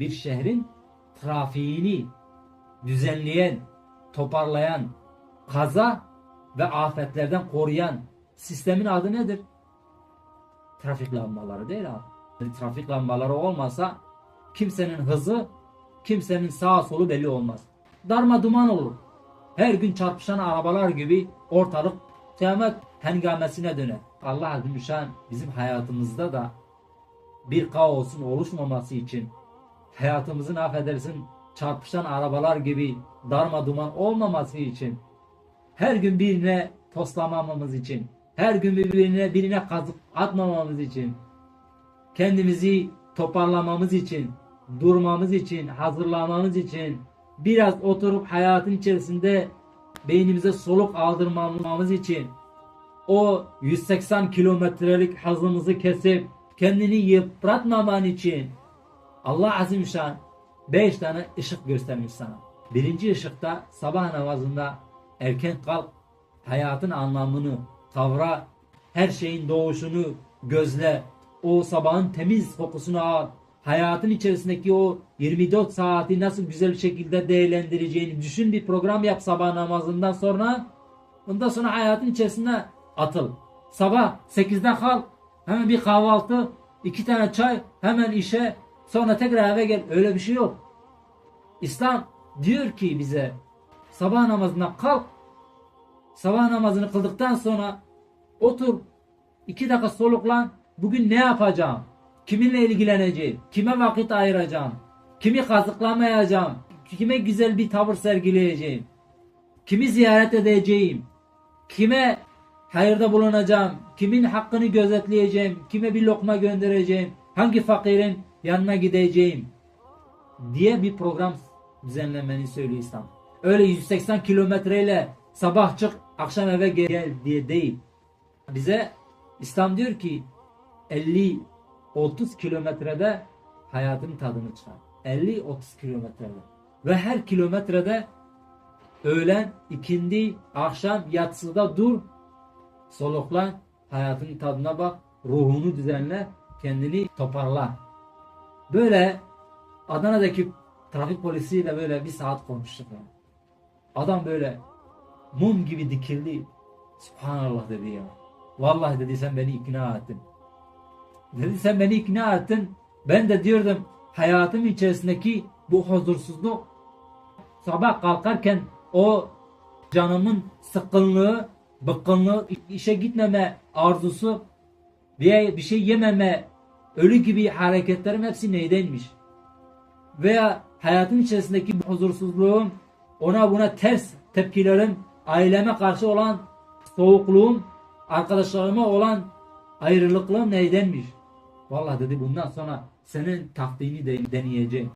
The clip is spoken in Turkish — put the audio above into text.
bir şehrin trafiğini düzenleyen, toparlayan, kaza ve afetlerden koruyan sistemin adı nedir? Trafik lambaları değil abi. Trafik lambaları olmasa kimsenin hızı, kimsenin sağ solu belli olmaz. Darma duman olur. Her gün çarpışan arabalar gibi ortalık kıyamet hengamesine döner. Allah Azimüşşan bizim hayatımızda da bir kaosun oluşmaması için hayatımızın affedersin çarpışan arabalar gibi darma duman olmaması için her gün birine toslamamamız için her gün birbirine birine kazık atmamamız için kendimizi toparlamamız için durmamız için hazırlamamız için biraz oturup hayatın içerisinde beynimize soluk aldırmamamız için o 180 kilometrelik hızımızı kesip kendini yıpratmaman için Allah Azimüşşan 5 tane ışık göstermiş sana. Birinci ışıkta sabah namazında erken kalk, hayatın anlamını kavra, her şeyin doğuşunu gözle, o sabahın temiz kokusunu al, hayatın içerisindeki o 24 saati nasıl güzel bir şekilde değerlendireceğini düşün bir program yap sabah namazından sonra. Ondan sonra hayatın içerisine atıl. Sabah 8'de kalk, hemen bir kahvaltı, iki tane çay, hemen işe, sonra tekrar eve gel. Öyle bir şey yok. İslam diyor ki bize sabah namazına kalk, sabah namazını kıldıktan sonra otur, iki dakika soluklan, bugün ne yapacağım? Kiminle ilgileneceğim? Kime vakit ayıracağım? Kimi kazıklamayacağım? Kime güzel bir tavır sergileyeceğim? Kimi ziyaret edeceğim? Kime hayırda bulunacağım? Kimin hakkını gözetleyeceğim? Kime bir lokma göndereceğim? Hangi fakirin yanına gideceğim? Diye bir program düzenlemeni söylüyor İslam. Öyle 180 kilometreyle sabah çık akşam eve gel diye değil. Bize İslam diyor ki 50 30 kilometrede hayatın tadını çıkar. 50-30 kilometrede. Ve her kilometrede öğlen, ikindi, akşam, yatsıda dur, soluklan, hayatın tadına bak, ruhunu düzenle, kendini toparla. Böyle Adana'daki trafik polisiyle böyle bir saat konuştuk. Yani. Adam böyle mum gibi dikildi. Subhanallah dedi ya. Vallahi dedi sen beni ikna ettin. Dedi sen beni ikna ettin. Ben de diyordum hayatım içerisindeki bu huzursuzluk sabah kalkarken o canımın sıkkınlığı, bıkkınlığı, işe gitmeme arzusu bir şey yememe, ölü gibi hareketlerim hepsi neydenmiş? Veya hayatın içerisindeki bu huzursuzluğum, ona buna ters tepkilerim, aileme karşı olan soğukluğum, arkadaşlarıma olan ayrılıklığım neydenmiş? Vallahi dedi bundan sonra senin taktiğini de deneyeceğim.